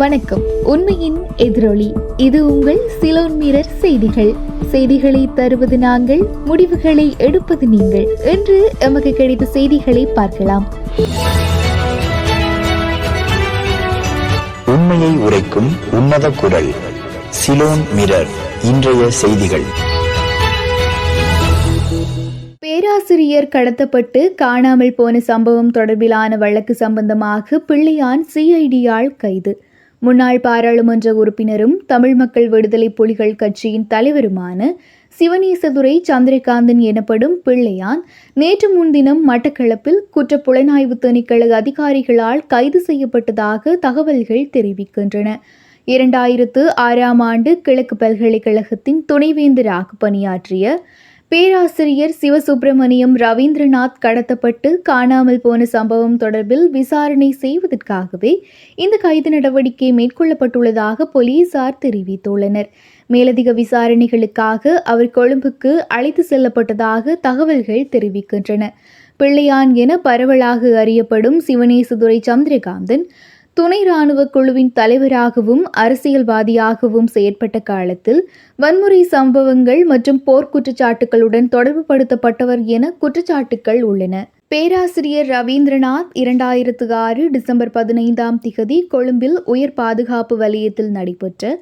வணக்கம். உண்மையின் எதிரொலி. இது உங்கள் சிலோன் மிரர் செய்திகள். செய்திகளை தருவது நாங்கள் முடிவுகளை எடுப்பது நீங்கள். என்று எமக்கு கிடைத்த செய்திகளை பார்க்கலாம். உண்மையை உரைக்கும் உன்னத குரல் சிலோன் மிரர் இன்றைய செய்திகள். பேராசிரியர் கடத்தப்பட்டு காணாமல் போன சம்பவம் தொடர்பிலான வழக்கு சம்பந்தமாக பிள்ளையான் சிஐடியால் கைது. முன்னாள் பாராளுமன்ற உறுப்பினரும் தமிழ் மக்கள் விடுதலை புலிகள் கட்சியின் தலைவருமான சிவனேசதுரை சந்திரகாந்தன் எனப்படும் பிள்ளையான் நேற்று முன்தினம் மட்டக்களப்பில் குற்ற புலனாய்வு திணைக்கள அதிகாரிகளால் கைது செய்யப்பட்டதாக தகவல்கள் தெரிவிக்கின்றன. இரண்டாயிரத்து ஆறாம் ஆண்டு கிழக்கு பல்கலைக்கழகத்தின் துணைவேந்தராக பணியாற்றிய பேராசிரியர் சிவசுப்பிரமணியம் ரவீந்திரநாத் கடத்தப்பட்டு காணாமல் போன சம்பவம் தொடர்பில் விசாரணை செய்வதற்காகவே இந்த கைது நடவடிக்கை மேற்கொள்ளப்பட்டுள்ளதாக போலீசார் தெரிவித்துள்ளனர். மேலதிக விசாரணைகளுக்காக அவர் கொழும்புக்கு அழைத்து செல்லப்பட்டதாக தகவல்கள் தெரிவிக்கின்றன. பிள்ளையான் என பரவலாக அறியப்படும் சிவனேசுதுரை சந்திரகாந்தன் துணை ராணுவ குழுவின் தலைவராகவும் அரசியல்வாதியாகவும் செயற்பட்ட காலத்தில் வன்முறை சம்பவங்கள் மற்றும் போர்க்குற்றச்சாட்டுகளுடன் தொடர்புபடுத்தப்பட்டவர் என குற்றச்சாட்டுகள் உள்ளன. பேராசிரியர் ரவீந்திரநாத் இரண்டாயிரத்து ஆறு டிசம்பர் பதினைந்தாம் திகதி கொழும்பில் உயர் பாதுகாப்பு வலயத்தில் நடைபெற்ற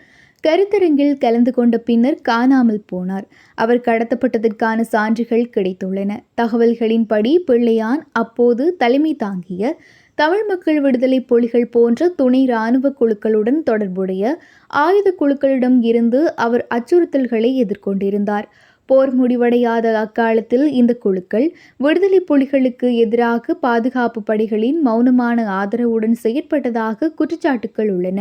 கருத்தரங்கில் கலந்து கொண்ட பின்னர் காணாமல் போனார். அவர் கடத்தப்பட்டதற்கான சான்றுகள் கிடைத்துள்ளன. தகவல்களின்படி பிள்ளையான் அப்போது தலைமை தாங்கிய தமிழ் மக்கள் விடுதலை புலிகள் போன்ற துணை இராணுவ குழுக்களுடன் தொடர்புடைய ஆயுத குழுக்களிடம் இருந்து அவர் அச்சுறுத்தல்களை எதிர்கொண்டிருந்தார். போர் முடிவடையாத அக்காலத்தில் இந்த குழுக்கள் விடுதலை புலிகளுக்கு எதிராக பாதுகாப்பு படைகளின் மௌனமான ஆதரவுடன் செயற்பட்டதாக குற்றச்சாட்டுகள் உள்ளன.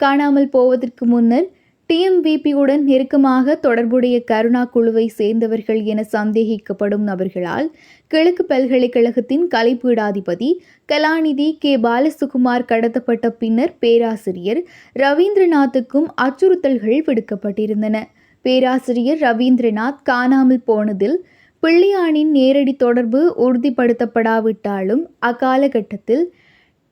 காணாமல் போவதற்கு முன்னர் டிஎம்விபியுடன் நெருக்கமாக தொடர்புடைய கருணா குழுவை சேர்ந்தவர்கள் என சந்தேகிக்கப்படும் நபர்களால் கிழக்கு பல்கலைக்கழகத்தின் கலைப்பீடாதிபதி கலாநிதி கே. பாலசுகுமார் கடத்தப்பட்ட பின்னர் பேராசிரியர் ரவீந்திரநாத்துக்கும் அச்சுறுத்தல்கள் விடுக்கப்பட்டிருந்தன. பேராசிரியர் ரவீந்திரநாத் காணாமல் போனதில் பிள்ளையானின் நேரடி தொடர்பு உறுதிப்படுத்தப்படாவிட்டாலும் அக்காலகட்டத்தில்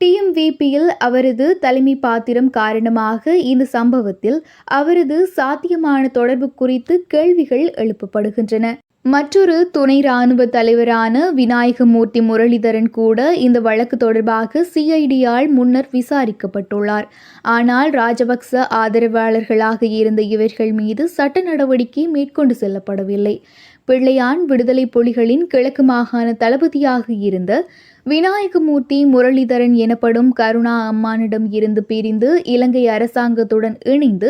டிஎம்விபியில் அவரது தலைமை பாத்திரம் காரணமாக இந்த சம்பவத்தில் அவரது சாத்தியமான தொடர்பு குறித்து கேள்விகள் எழுப்பப்படுகின்றன. மற்றொரு துணை ராணுவ தலைவரான விநாயகமூர்த்தி முரளிதரன் கூட இந்த வழக்கு தொடர்பாக சிஐடியால் முன்னர் விசாரிக்கப்பட்டுள்ளார். ஆனால் ராஜபக்ச ஆதரவாளர்களாக இருந்த இவர்கள் மீது சட்ட நடவடிக்கை மேற்கொண்டு செல்லப்படவில்லை. பிள்ளையான் விடுதலை புலிகளின் கிழக்கு மாகாண தளபதியாக இருந்த விநாயகமூர்த்தி முரளிதரன் எனப்படும் கருணா அம்மானிடம் இருந்து பிரிந்து இலங்கை அரசாங்கத்துடன் இணைந்து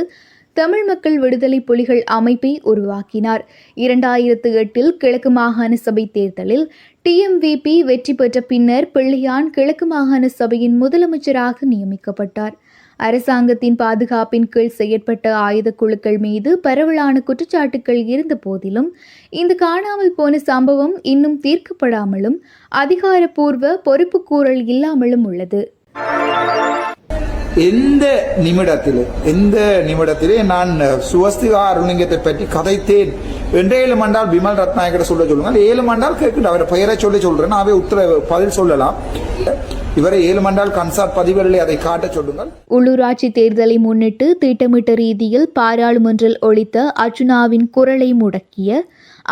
தமிழ் மக்கள் விடுதலை புலிகள் அமைப்பை உருவாக்கினார். இரண்டாயிரத்து எட்டில் கிழக்கு மாகாண சபை தேர்தலில் டிஎம்விபி வெற்றி பெற்ற பின்னர் பிள்ளையான் கிழக்கு மாகாண சபையின் முதலமைச்சராக நியமிக்கப்பட்டார். அரசாங்கத்தின் பாதுகாப்பின் கீழ் செயற்பட்ட ஆயுத குழுக்கள் மீது பரவலான குற்றச்சாட்டுகள் இருந்த போதிலும் இந்த காணாமல் போன சம்பவம் இன்னும் தீர்க்கப்படாமலும் அதிகாரப்பூர்வ பொறுப்புக்கூறல் இல்லாமலும் உள்ளது. எந்த நிமிடத்திலே எந்த நிமிடத்திலே நான் சுவஸ்திகா அருளிங்கத்தை பற்றி கதைத்தேன் என்று ஏழு மண்டால் விமல் ரத்நாயகரை சொல்ல சொல்லுங்கள். ஏழு மண்டால் கேட்கணும் அவர் பெயரை சொல்லி சொல்றேன் அவை உத்தர பதில் சொல்லலாம். இவரை ஏழு கன்சார் பதிவுகளில் அதை காட்ட சொல்லுங்கள். உள்ளூராட்சி தேர்தலை முன்னிட்டு திட்டமிட்ட ரீதியில் பாராளுமன்றில் ஒழித்த அர்ஜுனாவின் குரலை முடக்கிய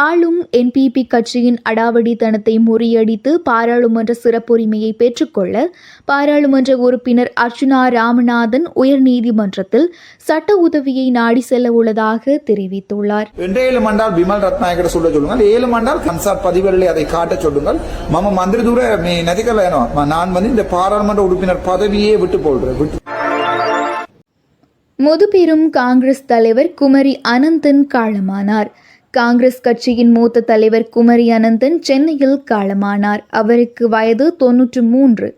ஆளும் என்பிபி கட்சியின் அடாவடித்தனத்தை முறியடித்து பாராளுமன்ற சிறப்புரிமையை பெற்றுக்கொள்ள பாராளுமன்ற உறுப்பினர் அர்ச்சுனா ராமநாதன் உயர்நீதிமன்றத்தில் சட்ட உதவியை நாடி செல்ல உள்ளதாக தெரிவித்துள்ளார். ஏழு மண்டால் பிமல் ரத்நாயகரை சொல்ல சொல்லுங்கள் ஏழு மண்டால் கன்சார் பதிவுகளில் அதை காட்ட சொல்லுங்கள். மம மந்திரி தூர நதிகள் நான் வந்து இந்த பாராளுமன்ற உறுப்பினர் பதவியே விட்டு போடுறேன் விட்டு. முதுபெரும் காங்கிரஸ் தலைவர் குமரி அனந்தன் காலமானார். காங்கிரஸ் கட்சியின் மூத்த தலைவர் குமரி அனந்தன் சென்னையில் காலமானார். அவருக்கு வயது தொன்னூற்று மூன்று.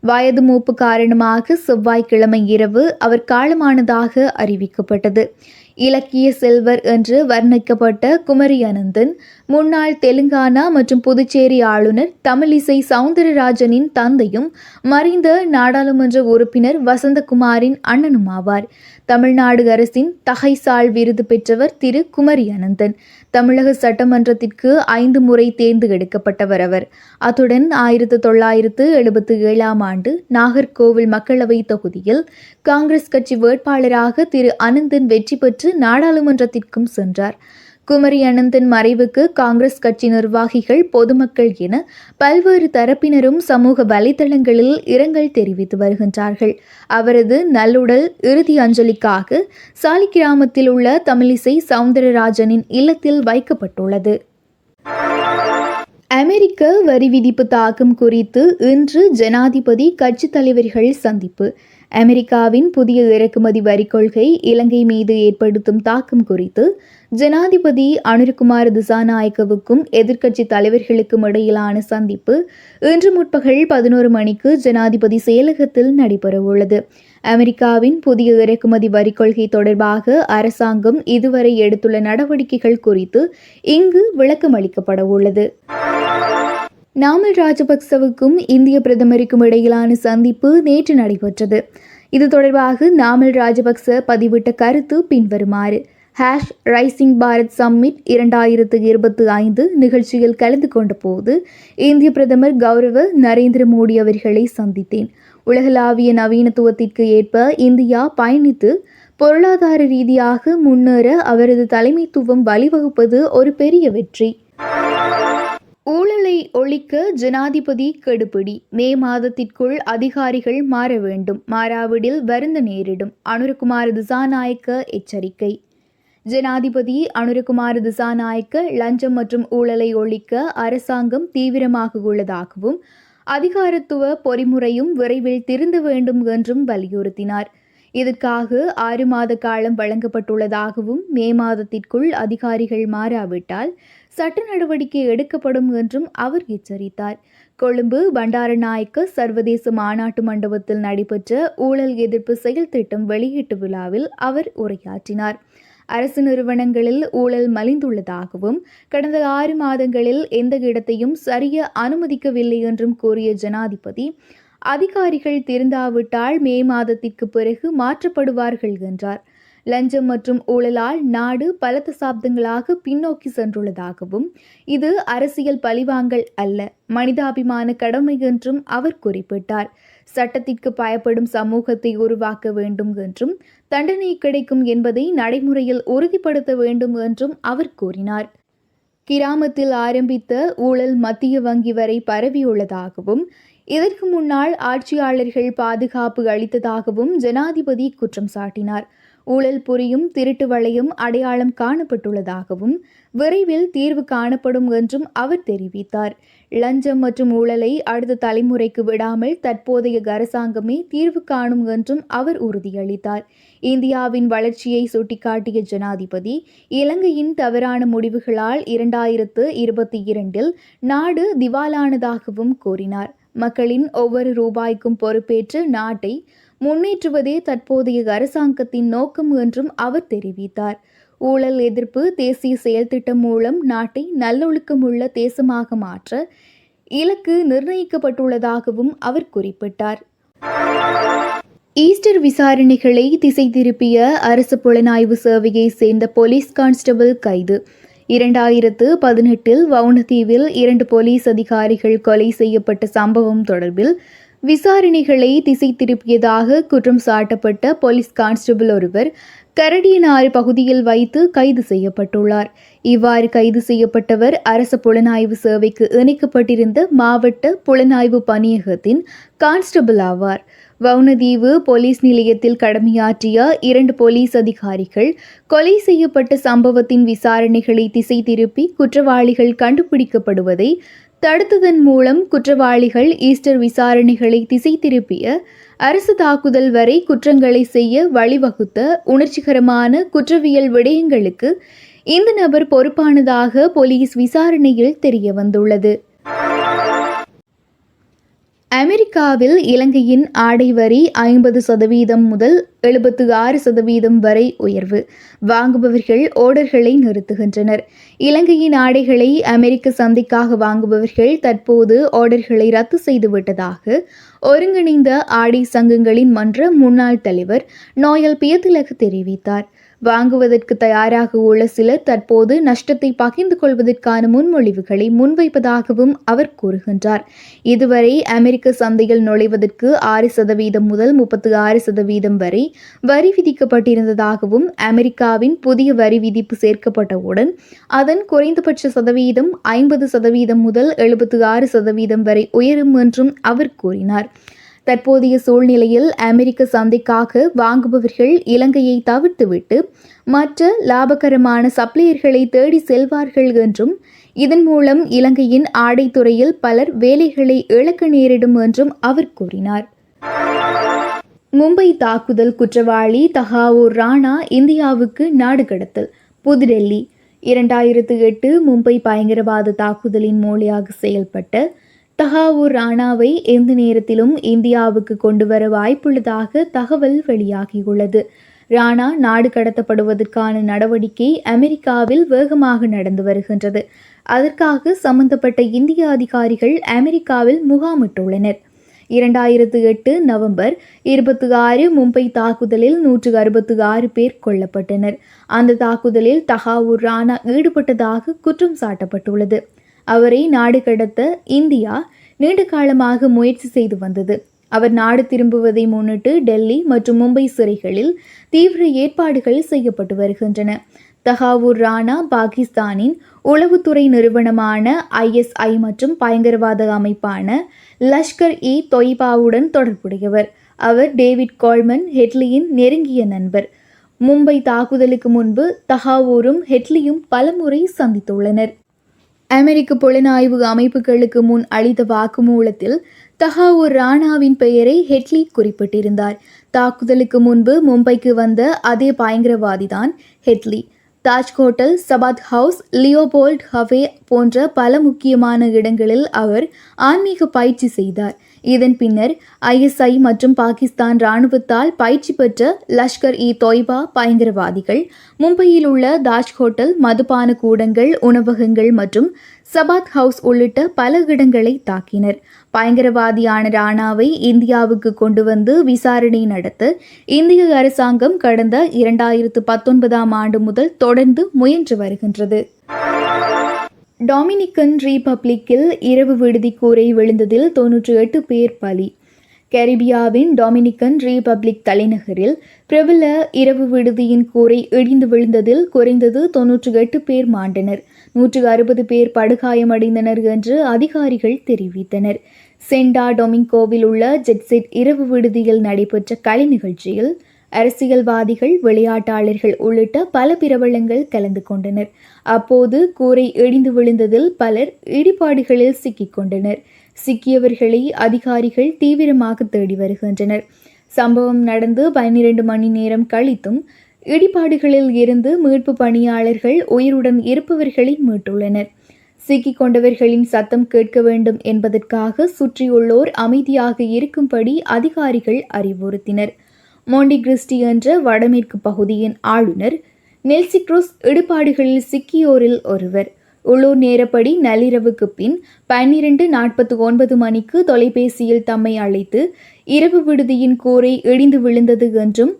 வயது மூப்பு காரணமாக செவ்வாய்க்கிழமை இரவு அவர் காலமானதாக அறிவிக்கப்பட்டது. இலக்கிய செல்வர் என்று வர்ணிக்கப்பட்ட குமரி அனந்தன் முன்னாள் தெலுங்கானா மற்றும் புதுச்சேரி ஆளுநர் தமிழிசை சவுந்தரராஜனின் தந்தையும் மறைந்த நாடாளுமன்ற உறுப்பினர் வசந்தகுமாரின் அண்ணனும் ஆவார். தமிழ்நாடு அரசின் தகைசால் விருது பெற்றவர் திரு குமரி அனந்தன் தமிழக சட்டமன்றத்திற்கு ஐந்து முறை தேர்ந்தெடுக்கப்பட்டவர் அவர். அத்துடன் ஆயிரத்து தொள்ளாயிரத்து எழுபத்து ஏழாம் ஆண்டு நாகர்கோவில் மக்களவை தொகுதியில் காங்கிரஸ் கட்சி வேட்பாளராக திரு அனந்தன் வெற்றி பெற்று நாடாளுமன்றத்திற்கும் சென்றார். குமரி அனந்தன் மறைவுக்கு காங்கிரஸ் கட்சி நிர்வாகிகள் பொதுமக்கள் என பல்வேறு தரப்பினரும் சமூக வலைதளங்களில் இரங்கல் தெரிவித்து வருகின்றார்கள். அவரது நல்லுடல் இறுதி அஞ்சலிக்காக சாலிக்கிராமத்தில் உள்ள தமிழிசை சவுந்தரராஜனின் இல்லத்தில் வைக்கப்பட்டுள்ளது. அமெரிக்க வரி விதிப்பு தாக்கம் குறித்து இன்று ஜனாதிபதி கட்சித் தலைவர்கள் சந்திப்பு. அமெரிக்காவின் புதிய இறக்குமதி வரி கொள்கை இலங்கை மீது ஏற்படுத்தும் தாக்கம் குறித்து ஜனாதிபதி அனுர்குமார் திசாநாயக்கவுக்கும் எதிர்க்கட்சி தலைவர்களுக்கும் இடையிலான சந்திப்பு இன்று முற்பகல் பதினோரு மணிக்கு ஜனாதிபதி செயலகத்தில் நடைபெறவுள்ளது. அமெரிக்காவின் புதிய இறக்குமதி வரி கொள்கை தொடர்பாக அரசாங்கம் இதுவரை எடுத்துள்ள நடவடிக்கைகள் குறித்து இங்கு விளக்கம் அளிக்கப்பட உள்ளது. நாமல் ராஜபக்சவுக்கும் இந்திய பிரதமருக்கும் இடையிலான சந்திப்பு நேற்று நடைபெற்றது. இது தொடர்பாக நாமல் ராஜபக்ச பதிவிட்ட கருத்து பின்வருமாறு. ஹேஷ் ரைசிங் பாரத் சம்மிட் இரண்டாயிரத்து இருபத்தி ஐந்து நிகழ்ச்சியில் கலந்து கொண்ட போது இந்திய பிரதமர் கௌரவ நரேந்திர மோடி அவர்களை சந்தித்தேன். உலகளாவிய நவீனத்துவத்திற்கு ஏற்ப இந்தியா பயணித்து பொருளாதார ரீதியாக முன்னேற அவரது தலைமைத்துவம் வழிவகுப்பது ஒரு பெரிய வெற்றி. ஊழலை ஒழிக்க ஜனாதிபதி கெடுபிடி. மே மாதத்திற்குள் அதிகாரிகள் மாற வேண்டும். மாறாவிடில் வருந்த நேரிடும். அனுரகுமார் திசாநாயக்க எச்சரிக்கை. ஜனாதிபதி அனுரகுமார் திசாநாயக்க லஞ்சம் மற்றும் ஊழலை ஒழிக்க அரசாங்கம் தீவிரமாக உள்ளதாகவும் அதிகாரத்துவ பொறிமுறையும் விரைவில் திருந்த வேண்டும் என்றும் வலியுறுத்தினார். இதற்காக ஆறு மாத காலம் வழங்கப்பட்டுள்ளதாகவும் மே மாதத்திற்குள் அதிகாரிகள் மாறாவிட்டால் சட்ட நடவடிக்கை எடுக்கப்படும் என்றும் அவர் எச்சரித்தார். கொழும்பு பண்டாரநாயக்க சர்வதேச மாநாட்டு மண்டபத்தில் நடைபெற்ற ஊழல் எதிர்ப்பு செயல் திட்டம் வெளியீட்டு விழாவில் அவர் உரையாற்றினார். அரசு நிறுவனங்களில் ஊழல் மலிந்துள்ளதாகவும் கடந்த ஆறு மாதங்களில் எந்த இடத்தையும் சரிய அனுமதிக்கவில்லை என்றும் கூறிய ஜனாதிபதி அதிகாரிகள் திருந்தாவிட்டால் மே மாதத்திற்கு பிறகு மாற்றப்படுவார்கள் என்றார். லஞ்சம் மற்றும் ஊழலால் நாடு பல தசாப்தங்களாக பின்னோக்கி சென்றுள்ளதாகவும் இது அரசியல் பழிவாங்கல் அல்ல மனிதாபிமான கடமை என்றும் அவர் குறிப்பிட்டார். சட்டத்திற்கு பயப்படும் சமூகத்தை உருவாக்க வேண்டும் என்றும் தண்டனை கிடைக்கும் என்பதை நடைமுறையில் உறுதிப்படுத்த வேண்டும் என்றும் அவர் கூறினார். கிராமத்தில் ஆரம்பித்த ஊழல் மத்திய வங்கி வரை பரவியுள்ளதாகவும் இதற்கு முன்னால் ஆட்சியாளர்கள் பாதுகாப்பு அளித்ததாகவும் ஜனாதிபதி குற்றம் சாட்டினார். ஊழல் புரியும் திருட்டு வளையம் அடையாளம் காணப்பட்டுள்ளதாகவும் விரைவில் தீர்வு காணப்படும் என்றும் அவர் தெரிவித்தார். லஞ்சம் மற்றும் ஊழலை அடுத்த தலைமுறைக்கு விடாமல் தற்போதைய அரசாங்கமே தீர்வு காணும் என்றும் அவர் உறுதியளித்தார். இந்தியாவின் வளர்ச்சியை சுட்டிக்காட்டிய ஜனாதிபதி இலங்கையின் தவறான முடிவுகளால் இரண்டாயிரத்து இருபத்தி இரண்டில் நாடு திவாலானதாகவும் கூறினார். மக்களின் ஒவ்வொரு ரூபாய்க்கும் பொறுப்பேற்று நாட்டை முன்னேற்றுவதே தற்போதைய அரசாங்கத்தின் நோக்கம் என்றும் அவர் தெரிவித்தார். ஊழல் எதிர்ப்பு தேசிய செயல் திட்டம் மூலம் நாட்டை நல்லொழுக்கமுள்ள தேசமாக மாற்ற இலக்கு நிர்ணயிக்கப்பட்டுள்ளதாகவும் அவர் குறிப்பிட்டார். ஈஸ்டர் விசாரணைகளை திசை திருப்பிய அரசு புலனாய்வு சேவையை சேர்ந்த போலீஸ் கான்ஸ்டபிள் கைது. இரண்டாயிரத்து பதினெட்டில் வவுனதீவில் இரண்டு போலீஸ் அதிகாரிகள் கொலை செய்யப்பட்ட சம்பவம் தொடர்பில் விசாரணைகளை திசை திருப்பியதாக குற்றம் சாட்டப்பட்ட போலீஸ் கான்ஸ்டபிள் ஒருவர் கரடியனாறு பகுதியில் வைத்து கைது செய்யப்பட்டுள்ளார். இவ்வாறு கைது செய்யப்பட்டவர் அரச புலனாய்வு சேவைக்கு இணைக்கப்பட்டிருந்த மாவட்ட புலனாய்வு பணியகத்தின் கான்ஸ்டபிள் ஆவார். வவுனதீவு போலீஸ் நிலையத்தில் கடமையாற்றிய இரண்டு போலீஸ் அதிகாரிகள் கொலை செய்யப்பட்ட சம்பவத்தின் விசாரணைகளை திசை திருப்பி குற்றவாளிகள் கண்டுபிடிக்கப்படுவதை தடுத்ததன் மூலம் குற்றவாளிகள் ஈஸ்டர் விசாரணைகளை திசை திருப்பிய அரசு தாக்குதல் வரை குற்றங்களை செய்ய வழிவகுத்த உணர்ச்சிகரமான குற்றவியல் விடயங்களுக்கு இந்த நபர் பொறுப்பானதாக போலீஸ் விசாரணையில் தெரிய வந்துள்ளது அமெரிக்காவில் இலங்கையின் ஆடை வரி ஐம்பது சதவீதம் முதல் எழுபத்து ஆறு சதவீதம் வரை உயர்வு. வாங்குபவர்கள் ஓடர்களை நிறுத்துகின்றனர். இலங்கையின் ஆடைகளை அமெரிக்க சந்தைக்காக வாங்குபவர்கள் தற்போது ஆர்டர்களை ரத்து செய்துவிட்டதாக ஒருங்கிணைந்த ஆடை சங்கங்களின் மன்ற முன்னாள் தலைவர் நோயல் பியத்திலகு தெரிவித்தார். வாங்குவதற்கு தயாராக உள்ள சிலர் தற்போது நஷ்டத்தை பகிர்ந்து கொள்வதற்கான முன்மொழிவுகளை முன்வைப்பதாகவும் அவர் கூறுகின்றார். இதுவரை அமெரிக்க சந்தையில் நுழைவதற்கு ஆறு சதவீதம் முதல் முப்பத்து ஆறு சதவீதம் வரை வரி விதிக்கப்பட்டிருந்ததாகவும் அமெரிக்காவின் புதிய வரி விதிப்பு சேர்க்கப்பட்டவுடன் அதன் குறைந்தபட்ச சதவீதம் ஐம்பது சதவீதம் முதல் எழுபத்து ஆறு சதவீதம் வரை உயரும் என்றும் அவர் கூறினார். தற்போதைய சூழ்நிலையில் அமெரிக்க சந்தைக்காக வாங்குபவர்கள் இலங்கையை தவிர்த்துவிட்டு மற்ற லாபகரமான சப்ளையர்களை தேடி செல்வார்கள் என்றும் இதன் மூலம் இலங்கையின் ஆடைத்துறையில் பலர் வேலைகளை இழக்க நேரிடும் என்றும் அவர் கூறினார். மும்பை தாக்குதல் குற்றவாளி தஹாவூர் ராணா இந்தியாவுக்கு நாடு கடத்தல் புதுடெல்லி. இரண்டாயிரத்து எட்டு மும்பை பயங்கரவாத தாக்குதலின் மூளையாக செயல்பட்ட தஹாவூர் ராணாவை எந்த நேரத்திலும் இந்தியாவுக்கு கொண்டு வர வாய்ப்புள்ளதாக தகவல் வெளியாகியுள்ளது. ராணா நாடு கடத்தப்படுவதற்கான நடவடிக்கை அமெரிக்காவில் வேகமாக நடந்து வருகின்றது. அதற்காக சம்பந்தப்பட்ட இந்திய அதிகாரிகள் அமெரிக்காவில் முகாமிட்டுள்ளனர். இரண்டாயிரத்து எட்டு நவம்பர் இருபத்தி ஆறு மும்பை தாக்குதலில் நூற்று அறுபத்து ஆறு பேர் கொல்லப்பட்டனர். அந்த தாக்குதலில் தஹாவூர் ராணா ஈடுபட்டதாக குற்றம் சாட்டப்பட்டுள்ளது. அவரை நாடு கடத்த இந்தியா நீண்ட காலமாக முயற்சி செய்து வந்தது. அவர் நாடு திரும்புவதை முன்னிட்டு டெல்லி மற்றும் மும்பை சிறைகளில் தீவிர ஏற்பாடுகள் செய்யப்பட்டு வருகின்றன. தஹாவூர் ராணா பாகிஸ்தானின் உளவுத்துறை நிறுவனமான ஐஎஸ்ஐ மற்றும் பயங்கரவாத அமைப்பான லஷ்கர் இ தொய்பாவுடன் தொடர்புடையவர். அவர் டேவிட் கோல்மன் ஹெட்லியின் நெருங்கிய நண்பர். மும்பை தாக்குதலுக்கு முன்பு தஹாவூரும் ஹெட்லியும் பலமுறை சந்தித்துள்ளனர். அமெரிக்க புலனாய்வு அமைப்புகளுக்கு முன் அளித்த வாக்குமூலத்தில் தஹாவூர் ராணாவின் பெயரை ஹெட்லி குறிப்பிட்டிருந்தார். தாக்குதலுக்கு முன்பு மும்பைக்கு வந்த அதே பயங்கரவாதிதான் Headley. Taj hotel Chabad house Leopold ஹவே போன்ற பல முக்கியமான இடங்களில் அவர் ஆன்மீக பயிற்சி செய்தார். இதன் பின்னர் ஐஎஸ்ஐ மற்றும் பாகிஸ்தான் இராணுவத்தால் பயிற்சி பெற்ற லஷ்கர் இ தொய்பா பயங்கரவாதிகள் மும்பையில் உள்ள தாஜ் ஹோட்டல் மதுபான கூடங்கள் உணவகங்கள் மற்றும் சபாத் ஹவுஸ் உள்ளிட்ட பல இடங்களை தாக்கினர். பயங்கரவாதியான ராணாவை இந்தியாவுக்கு கொண்டு வந்து விசாரணை நடத்த இந்திய அரசாங்கம் கடந்த இரண்டாயிரத்து பத்தொன்பதாம் ஆண்டு முதல் தொடர்ந்து முயன்று வருகின்றது. டொமினிக்கன் ரீபப்ளிக்கில் இரவு விடுதி கூரை விழுந்ததில் தொன்னூற்றி எட்டு பேர் பலி. கரிபியாவின் டொமினிக்கன் ரீபப்ளிக் தலைநகரில் பிரபல இரவு விடுதியின் கூரை இடிந்து விழுந்ததில் குறைந்தது தொன்னூற்றி எட்டு பேர் மாண்டனர். நூற்று அறுபது பேர் படுகாயமடைந்தனர் என்று அதிகாரிகள் தெரிவித்தனர். சென்டா டொமிங்கோவில் உள்ள ஜெட்செட் இரவு விடுதியில் நடைபெற்ற கலை நிகழ்ச்சியில் அரசியல்வாதிகள் விளையாட்டாளர்கள் உள்ளிட்ட பல பிரபலங்கள் கலந்து கொண்டனர். அப்போது கூரை இடிந்து விழுந்ததில் பலர் இடிபாடுகளில் சிக்கிக் கொண்டனர். சிக்கியவர்களை அதிகாரிகள் தீவிரமாக தேடி வருகின்றனர். சம்பவம் நடந்து பன்னிரண்டு மணி நேரம் கழித்தும் இடிபாடுகளில் இருந்து மீட்பு பணியாளர்கள் உயிருடன் இருப்பவர்களை மீட்டுள்ளனர். சிக்கிக் கொண்டவர்களின் சத்தம் கேட்க வேண்டும் என்பதற்காக சுற்றியுள்ளோர் அமைதியாக இருக்கும்படி அதிகாரிகள் அறிவுறுத்தினர். மோண்டி கிறிஸ்டி என்ற வடமேற்கு பகுதியின் ஆளுநர் நெல்சிக்ரோஸ் இடுபாடுகளில் சிக்கியோரில் ஒருவர். உள்ளூர் நேரப்படி நள்ளிரவுக்கு பின் பன்னிரண்டு நாற்பத்தி ஒன்பது மணிக்கு தொலைபேசியில் தம்மை அழைத்து இரவு விடுதியின் கூரை இடிந்து விழுந்தது என்றும்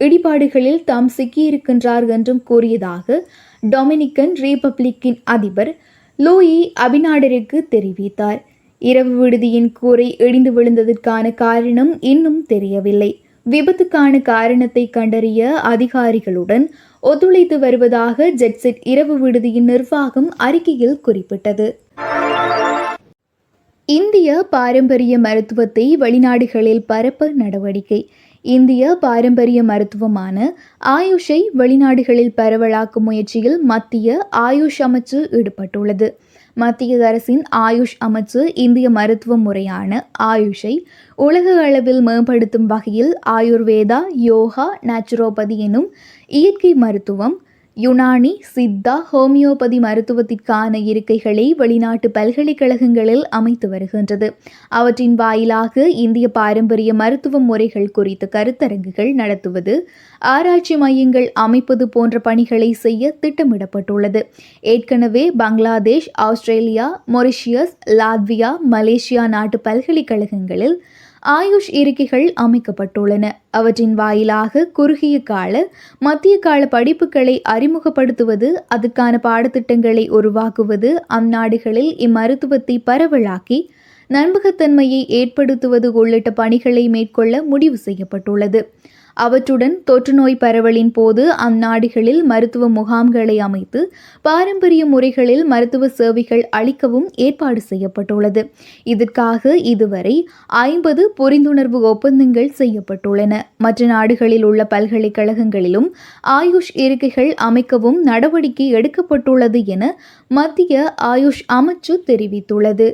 இடிபாடுகளில் தாம் சிக்கியிருக்கின்றார் என்றும் கூறியதாக டொமினிக்கன் ரீபப்ளிக்கின் அதிபர் லூயி அபிநாடருக்கு தெரிவித்தார். இரவு விடுதியின் கூரை இடிந்து விழுந்ததற்கான காரணம் இன்னும் தெரியவில்லை. விபத்துக்கான காரணத்தை கண்டறிய அதிகாரிகளுடன் ஒத்துழைத்து வருவதாக ஜெட்செட் இரவு விடுதியின் நிர்வாகம் அறிக்கையில் குறிப்பிட்டது. இந்திய பாரம்பரிய மருத்துவத்தை வெளிநாடுகளில் பரப்ப நடவடிக்கை. இந்திய பாரம்பரிய மருத்துவமான ஆயுஷை வெளிநாடுகளில் பரவலாக்கும் முயற்சியில் மத்திய ஆயுஷ் அமைச்சு ஈடுபட்டுள்ளது. மத்திய அரசின் ஆயுஷ் அமைச்சு இந்திய மருத்துவ முறையான ஆயுஷை உலக அளவில் மேம்படுத்தும் வகையில் ஆயுர்வேதா யோகா நேச்சுரோபதி எனும் இயற்கை மருத்துவம் யுனானி சித்தா ஹோமியோபதி மருத்துவத்திற்கான இருக்கைகளை வெளிநாட்டு பல்கலைக்கழகங்களில் அமைத்து வருகின்றது. அவற்றின் வாயிலாக இந்திய பாரம்பரிய மருத்துவ முறைகள் குறித்த கருத்தரங்குகள் நடத்துவது ஆராய்ச்சி மையங்கள் அமைப்பது போன்ற பணிகளை செய்ய திட்டமிடப்பட்டுள்ளது. ஏற்கனவே Bangladesh Australia Mauritius Latvia Malaysia நாட்டு பல்கலைக்கழகங்களில் ஆயுஷ் இருக்கைகள் அமைக்கப்பட்டுள்ளன. அவற்றின் வாயிலாக குறுகிய கால மத்திய கால படிப்புகளை அறிமுகப்படுத்துவது அதற்கான பாடத்திட்டங்களை உருவாக்குவது அந்நாடுகளில் இம்மருத்துவத்தை பரவலாக்கி நம்பகத்தன்மையை ஏற்படுத்துவது உள்ளிட்ட பணிகளை மேற்கொள்ள முடிவு செய்யப்பட்டுள்ளது. அவற்றுடன் தொற்றுநோய் பரவலின் போது அந்நாடுகளில் மருத்துவ முகாம்களை அமைத்து பாரம்பரிய முறைகளில் மருத்துவ சேவைகள் அளிக்கவும் ஏற்பாடு செய்யப்பட்டுள்ளது. இதற்காக இதுவரை ஐம்பது புரிந்துணர்வு ஒப்பந்தங்கள் செய்யப்பட்டுள்ளன. மற்ற நாடுகளில் உள்ள பல்கலைக்கழகங்களிலும் ஆயுஷ் இருக்கைகள் அமைக்கவும் நடவடிக்கை எடுக்கப்பட்டுள்ளது என மத்திய ஆயுஷ் அமைச்சு தெரிவித்துள்ளது.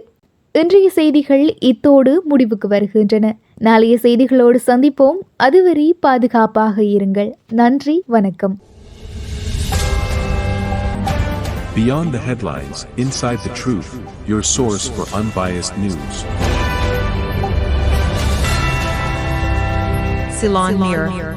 இன்றைய செய்திகள் இத்தோடு முடிவுக்கு வருகின்றன. நாளைய செய்திகளோடு சந்திப்போம் அதுவரை பாதுகாப்பாக இருங்கள் நன்றி வணக்கம் Beyond the headlines, inside the truth, your source for unbiased news. Ceylon Mirror.